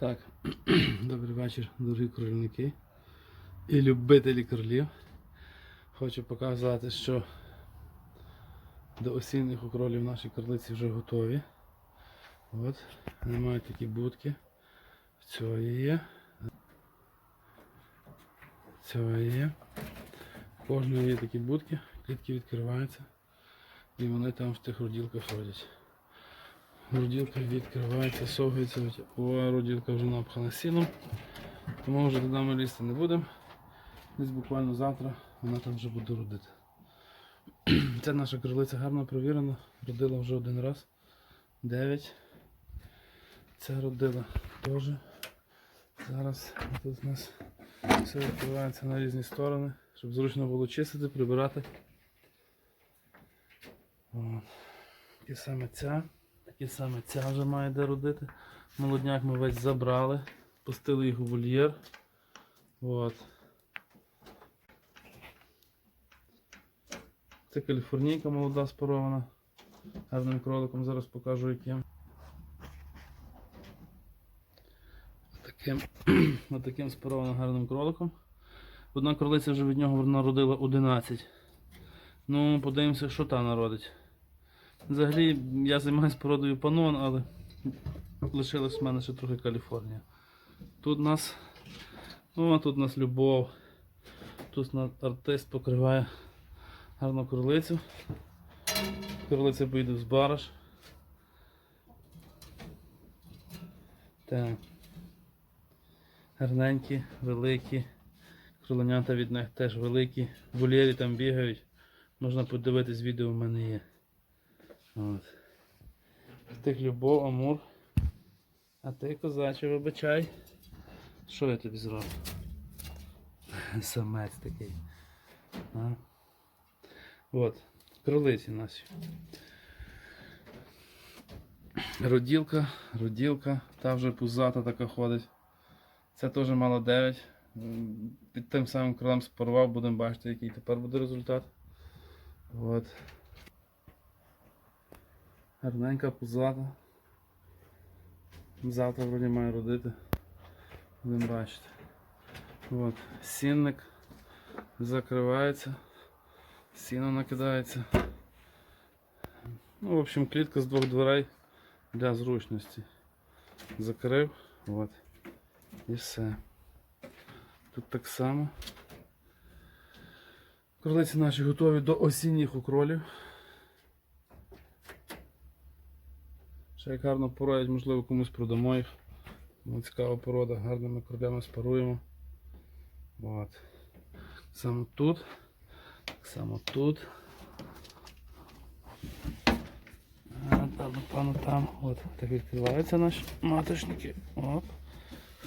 Так, добрий вечір, дорогі кролівники і любителі кролів. Хочу показати, що до осінніх укролів наші кролиці вже готові. От, вони такі будки. Цього є. Цього є. Кожної є такі будки, клітки відкриваються. І вони там в тих роділках ходять. Роділка відкривається, совується, о, роділка вже напхана сіном. Тому вже туди ми лізти не будемо. Десь буквально завтра вона там вже буде родити. Ця наша кролиця гарно провірена, родила вже один раз. 9. Ця родила теж. Зараз тут у нас все відкривається на різні сторони, щоб зручно було чистити, прибирати. От. І саме ця. І саме ця вже має де родити. Молодняк ми весь забрали, пустили їх у вольєр. От. Це каліфорнійка молода спарована. Гарним кроликом зараз покажу яким. Таким, таким спарованим гарним кроликом. Одна кролиця вже від нього народила 11. Ну, подивимося, що та народить. Взагалі я займаюся породою панон, але лишилось в мене ще трохи Каліфорнія. Тут у нас. О, тут у нас любов. Тут артист покриває гарну кролицю. Кролиця поїде в збараж. Так. Гарненькі, великі. Кроленята від них теж великі. Вольєрі там бігають. Можна подивитись, відео в мене є. От. Тих любов, амур. А ти, козаче, вибачай. Що я тобі зроблю? Самець такий. А? От, кролиці наші. Роділка, роділка, та вже пузата така ходить. Це теж мало 9. Під тим самим крилем спарував, будемо бачити, який тепер буде результат. От. Гарненька пузата. Завтра вроді має родити. Будемо бачити. От. Сінник закривається. Сіно накидається. Ну, в общем, клітка з двох дверей для зручності. Закрив. От. І все. Тут так само. Кролиці наші готові до осінніх укролів. Ще як гарно пороять, можливо комусь продамо їх. Ну, цікава порода, гарними кролями спаруємо. От. Само тут. Так само тут. А, там. От, так відкриваються наші маточники. Оп.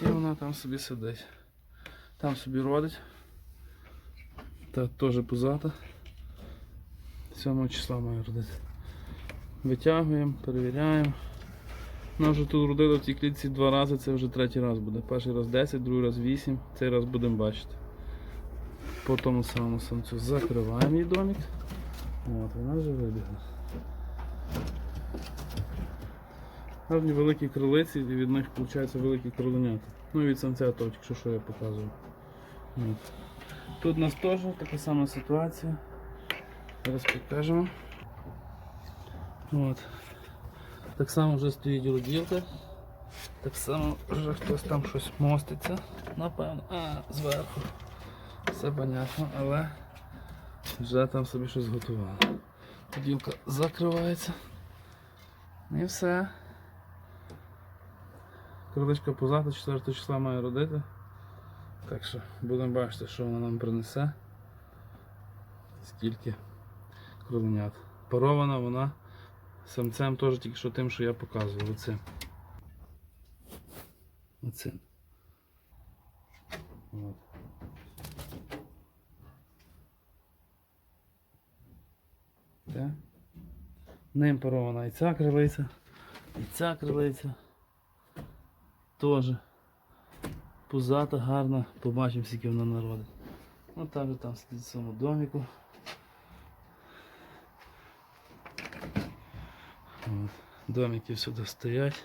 І вона там собі сидить. Там собі родить. Та теж пузата. 7 числа має родити. Витягуємо, перевіряємо. Вона вже тут родила в цій клітці два рази, це вже третій раз буде. Перший раз 10, другий раз 8, цей раз будемо бачити. По тому самому самцю закриваємо її домик. От, вона вже вибігла. Гарні великі крилиці і від них виходить великі кроленята. Ну і від самця то, якщо що я показую. От. Тут у нас теж така сама ситуація. Зараз покажемо. От. Так само вже стоїть роділка. Так само вже хтось там щось моститься, напевно. А, зверху. Все понятно, але вже там собі щось готували. Роділка закривається. І все. Криличка позаду 4 числа має родити. Так що будемо бачити, що вона нам принесе. Скільки кроленят. Парована вона самцем теж тільки що тим, що я показував. Оцим. Оцим. От. Так. Ним парована і ця крилиця, і ця крилиця. Теж пузата, гарна, побачимо, скільки вона народить. Ну так же там сидить в цьому доміку. Домики всюди стоять.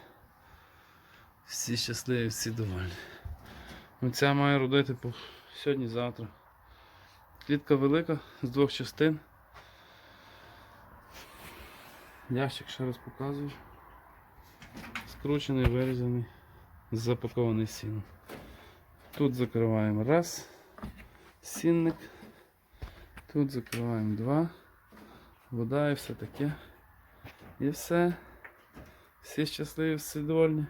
Всі щасливі, всі довольні. Оця має родити по сьогодні-завтра. Клітка велика з двох частин. Ящик ще раз показую. Скручений, вирізаний, запакований сіном. Тут закриваємо раз. Сінник. Тут закриваємо два. Вода і все таке. І все. Всі щасливі, всі довольні.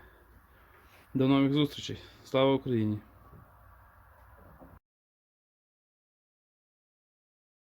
До нових зустрічей. Слава Україні!